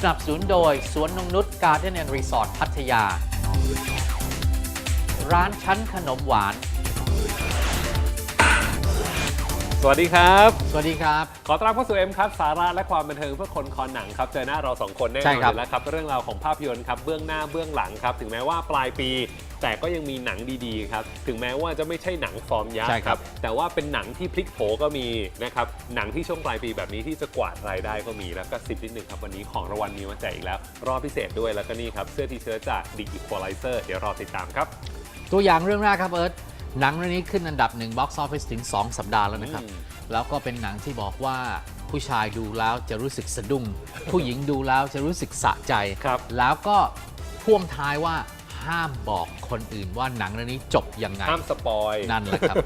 สนับสนุนโดย สวนนงนุษย์การ์เด้นแอนด์รีสอร์ทพัทยา ร้านชั้นขนมหวาน สวัสดีครับ สวัสดีครับ ขอต้อนรับเข้าสู่ M ครับสาระและความบันเทิงเพื่อคนคอหนังครับ เจอหน้าเราสองคนแน่นใช่อนครับอยู่แล้วครับ เรื่องราวของภาพยนตร์ครับ เบื้องหน้าเบื้องหลังครับ ถึงแม้ว่าปลายปี แต่ก็ยังมีหนังดีๆครับ ถึงแม้ว่าจะไม่ใช่หนังฟอร์มยักใช่ษ์ครับ แต่ว่าเป็นหนังที่พลิกโผก็มีนะครับ หนังที่ช่วงปลายปีแบบนี้ที่จะกวาดรายได้ก็มี แล้วก็สิบนิดหนึ่งครับวันนี้ของรางวัลมีมาแจกอีกแล้ว รอบพิเศษด้วยแล้วก็นี่ครับเสื้อทีเชิ้ตจาก The Equalizer เดี๋ยวรอติดตามครับ ตัวอย่างเรื่องแรกครับเอิร์ธหนังเรื่องนี้ขึ้นอันดับหนึ่งบ็อกซ์ออฟฟิศถึง 2 สัปดาห์แล้วนะครับ อืม แล้วก็เป็นหนังที่บอกว่าผู้ชายดูแล้วจะรู้สึกสะดุ้ง ผู้หญิงดูแล้วจะรู้สึกสะใจ ครับ แล้วก็พ่วงท้ายว่า ห้ามบอกคนอื่นว่าหนังเรื่องนี้จบยังไง ห้ามสปอย นั่นแหละครับ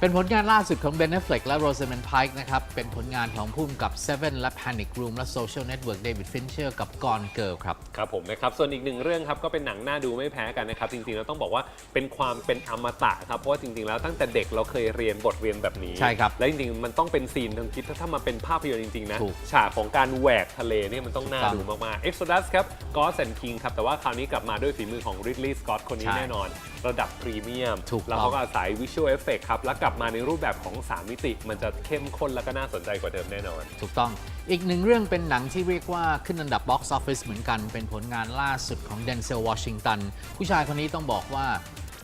เป็นผลงานล่าสุดของ Ben Affleck และ Rosamund Pike นะครับ เป็นผลงานของผู้กำกับ Seven และ Panic Room และ Social Network David Fincher กับ Gone Girl ครับ ครับผมนะครับ ส่วนอีกหนึ่งเรื่องครับ ก็เป็นหนังน่าดูไม่แพ้กันนะครับ จริงๆ เราต้องบอกว่าเป็นความเป็นอมตะครับ เพราะว่าจริงๆ แล้วตั้งแต่เด็กเราเคยเรียนบทเรียนแบบนี้ ใช่ครับและจริงๆ มันต้องเป็นซีนทางคิดถ้าถ้ามาเป็นภาพยนตร์จริงๆ นะ ถูกฉากของการแหวกทะเลเนี่ยมันต้องน่าถูกต้องดูมากๆ Exodus ครับ Ghost and King ครับ แต่ว่าคราวนี้กลับมาด้วยฝีมือของ Ridley Scott คนนี้ใช่แน่นอน ระดับพรีเมียมถูกต้องแล้วเขาก็อาศัย Visual Effect ครับ แล้วกลับมาในรูปแบบของ 3 มิติ มันจะเข้มข้นแล้วก็น่าสนใจกว่าเดิมแน่นอน ถูกต้อง อีกหนึ่งเรื่องเป็นหนังที่เรียกว่าขึ้นอันดับ Box Office เหมือนกัน เป็นผลงานล่าสุดของ Denzel Washington ผู้ชายคนนี้ต้องบอกว่า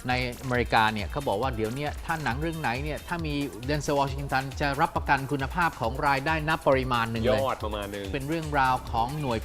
ในอเมริกาเนี่ยเขาบอกว่าเดี๋ยวเนี้ถ้าหนังเรื่องไหนเนี่ยถ้ามี Denzel Washington จะรับประกันคุณภาพของรายได้นับปริมาณหนึ่งยเลย อดประมาณนึง เป็นเรื่องราวของหน่วย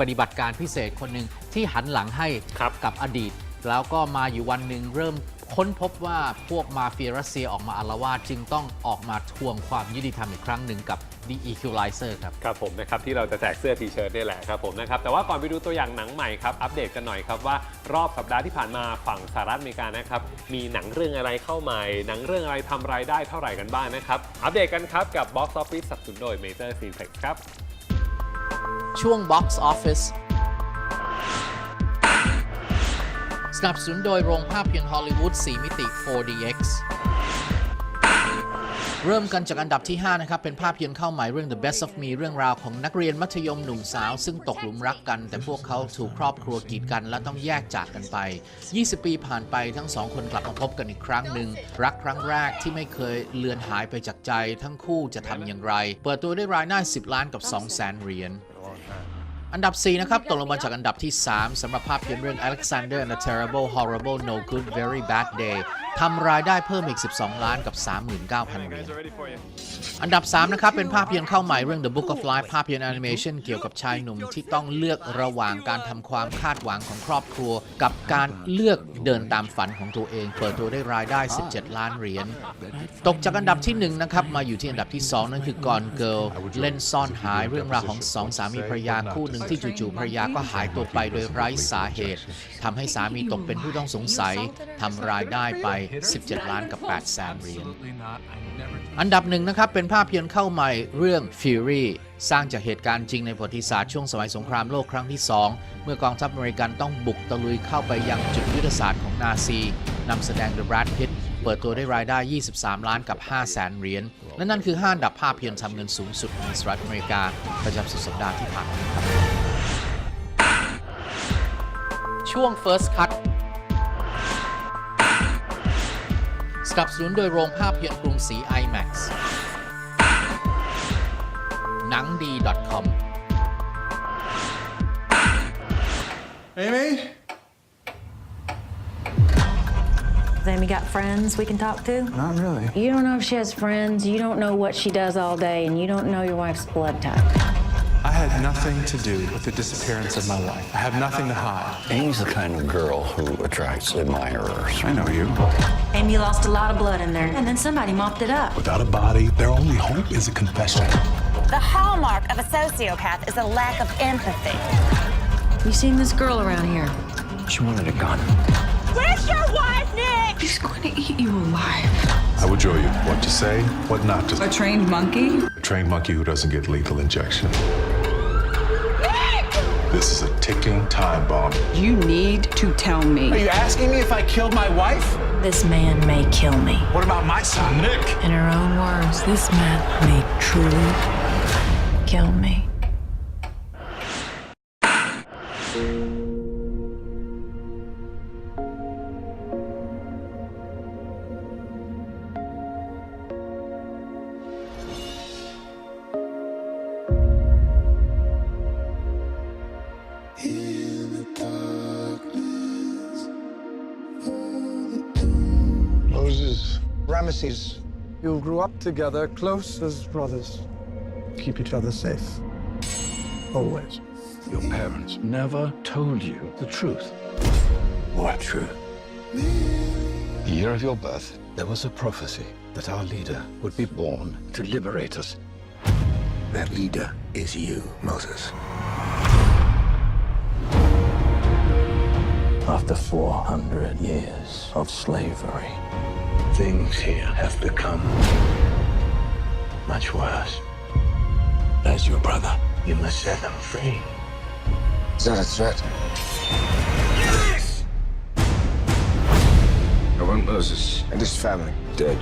ปฏิบัติการพิเศษคนหนึ่งที่หันหลังให้ครับกับอดีต แล้วก็มาอยู่วันหนึ่งเริ่มค้นพบว่าพวกมาเฟียรัสเซียออกมาอาละวาดจึงต้องออกมาทวงความยุติธรรมอีกครั้งหนึ่งกับ The Equalizer ครับ ครับผมนะครับที่เราจะแจกเสื้อทีเชิ้ตนี่แหละครับผมนะครับแต่ว่าก่อนไปดูตัวอย่างหนังใหม่ครับ อัปเดตกันหน่อยครับว่ารอบสัปดาห์ที่ผ่านมาฝั่งสหรัฐอเมริกานะครับมีหนังเรื่องอะไรเข้าใหม่ หนังเรื่องอะไรทำรายได้เท่าไหร่กันบ้างนะครับอัปเดตกันครับกับ Box Office สนับสนุนโดย Major Cineplex ครับ ช่วง Box Office สนับสนุนโดยโรงภาพยนตร์ฮอลลีวูด 4 มิติ 4DX เริ่มกันจากอันดับที่ 5 นะครับ เป็นภาพยนตร์เข้าหม่เรื่อง The Best of Me เรื่องราวของนักเรียนมัธยมหนุ่มสาว ซึ่งตกหลุมรักกัน แต่พวกเขาถูกครอบครัวกีดกัน และต้องแยกจากกันไป 20 ปีผ่านไปทั้งสองคนกลับมาพบกันอีกครั้งหนึ่ง รักครั้งแรกที่ไม่เคยเลือนหายไปจากใจ ทั้งคู่จะทำอย่างไร เปิดตัวได้รายได้10 ล้านกับ2แสนเหรียญอันดับ 4 นะครับ ตกลงมาจากอันดับที่ 3สำหรับภาพยนตร์เรื่อง Alexander and the Terrible Horrible No Good Very Bad Day ทำรายได้เพิ่มอีก 12 ล้านกับ 39,000เหรียญอันดับ 3 นะครับ เป็นภาพยนตร์เข้าใหม่เรื่อง The Book of Life ภาพยนตร์แอนิเมชันเกี่ยวกับชายหนุ่มที่ต้องเลือกระหว่างการทำความคาดหวังของครอบครัว กับการเลือกเดินตามฝันของตัวเอง เปิดตัวได้รายได้ 17 ล้านเหรียญตกจากอันดับที่1นะครับมาอยู่ที่อันดับที่ 2 นั่นคือ Gone Girl เล่นซ่อนหายเรื่องราวของสองสามีภรรยาคู่หนึ่งที่จู่ๆภรรยาก็หายตัวไปโดยไร้สาเหตุทำให้สามีตกเป็นผู้ต้องสงสัยทำรายได้ไป17 ล้านกับ 8 แสนเหรียญ อันดับหนึ่งนะครับ เป็นภาพยนตร์เข้าใหม่เรื่อง Fury สร้างจากเหตุการณ์จริงในประวัติศาสตร์ช่วงสมัยสงครามโลกครั้งที่ 2 เมื่อกองทัพอเมริกันต้องบุกตะลุยเข้าไปยังจุดยุทธศาสตร์ของนาซีนำแสดงโดยแบรดพิตเปิดตัวได้รายได้ 23 ล้านกับ 5 แสนเหรียญ และนั่นคือ5อันดับภาพยนตร์ทำเงินสูงสุดในสหรัฐอเมริกา ประจำสุดสัปดาห์ที่ผ่านมาครับ ช่วง First Cut สนับสนุนโดยโรงภาพยนตร์กรุงศรี IMAX หนังดี .com Amy? Has Amy got friends we can talk to? Not really. You don't know if she has friends, you don't know what she does all day, and you don't know your wife's blood type. I had nothing to do with the disappearance of my wife. I have nothing to hide. Amy's the kind of girl who attracts admirers. I know you. Amy lost a lot of blood in there, and then somebody mopped it up. Without a body, their only hope is a confession. The hallmark of a sociopath is a lack of empathy. You seen this girl around here? She wanted a gun. Where's your wife, Nick? He's going to eat you alive. I will show you what to say, what not to say. A trained monkey? A trained monkey who doesn't get lethal injection. This is a ticking time bomb. You need to tell me. Are you asking me if I killed my wife? This man may kill me. What about my son, Nick? In her own words, this man may truly kill me. Ramesses, You grew up together, close as brothers. Keep each other safe. Always. Your parents never told you the truth. What truth? The year of your birth, there was a prophecy that our leader would be born to liberate us. that leader is you, Moses. After 400 years of slavery, things here have become much worse. As your brother, you must set them free. Is that a threat? I want Moses and his family dead.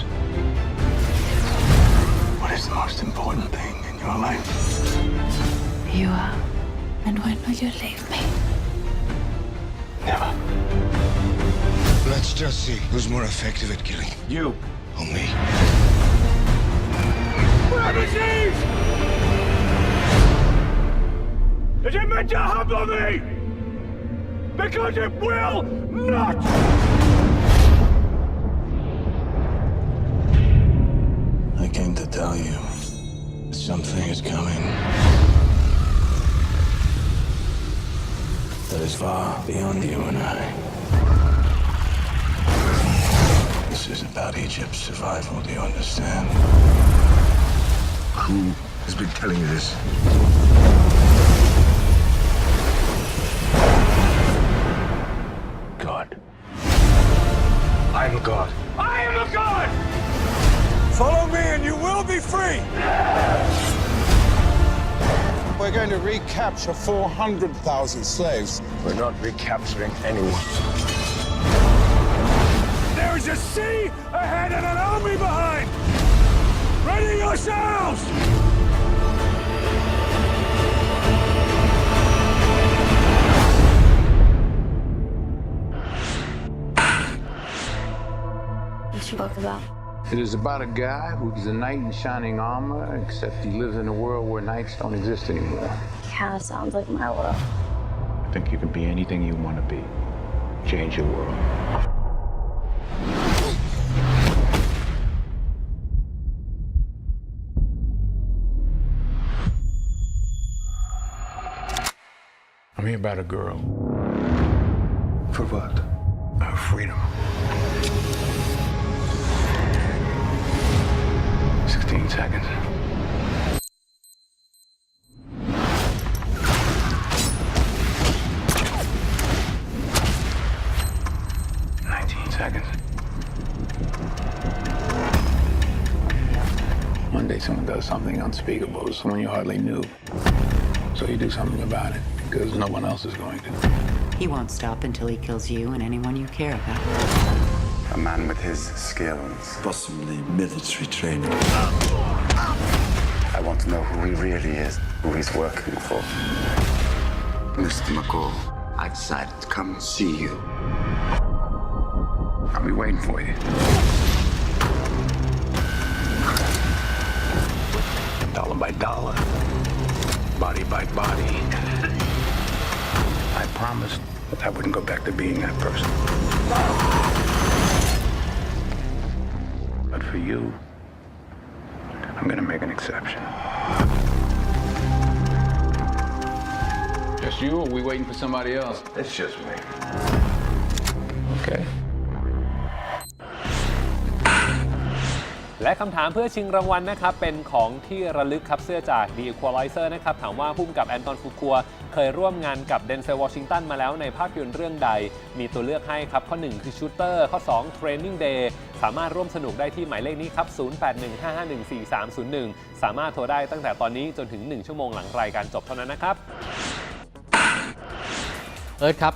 What is the most important thing in your life? You are. And when will you leave me? Never. Let's just see who's more effective at killing. You. Or me. Is it meant to humble me? Because it will not! I came to tell you something is coming. That is far beyond you and I. This is about Egypt's survival, do you understand? Who has been telling you this? God. I'm a God. I am a god! Follow me and you will be free! We're going to recapture 400,000 slaves. We're not recapturing anyone. There is a sea ahead and an army behind! Ready yourselves! What's your book about? It is about a guy who's a knight in shining armor, except he lives in a world where knights don't exist anymore. Kind of sounds like my world. I think you can be anything you want to be. Change your world. I'm here about a girl. For what? Her freedom. 16 seconds. Nineteen seconds. One day someone does something unspeakable to someone you hardly knew. So you do something about it because no one else is going to. He won't stop until he kills you and anyone you care about. A man with his skills. Possibly military training. I want to know who he really is, who he's working for. Mr. McCall, I decided to come and see you. I'll be waiting for you. Dollar by dollar, body by body. I promised that I wouldn't go back to being that person. But for you, I'm gonna make an exception. Just you, or we waiting for somebody else? It's just me. Okay. และคำถามเพื่อชิงรางวัลนะครับ เป็นของที่ระลึกครับเสื้อจาก The Equalizer นะครับ ถามว่าพุ่มกับแอนตอนฟูคัว เคยร่วมงานกับเดนเซลวอชิงตันมาแล้วในภาพยนตร์เรื่องใด มีตัวเลือกให้ครับ ข้อ 1 คือ Shooter ข้อ 2 Training Day สามารถร่วมสนุกได้ที่หมายเลขนี้ครับ 0815514301 สามารถโทรได้ตั้งแต่ตอนนี้จนถึง 1 ชั่วโมงหลังรายการจบเท่านั้นนะครับ เอิร์ธครับ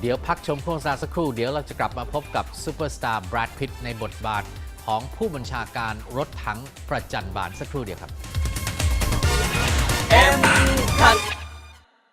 เดี๋ยวพักชมโฆษณาสักครู่ เดี๋ยวเราจะกลับมาพบกับซูเปอร์สตาร์แบรดพิตในบทบาท ของผู้บัญชาการรถถังประจันบานสักครู่เดียวครับ M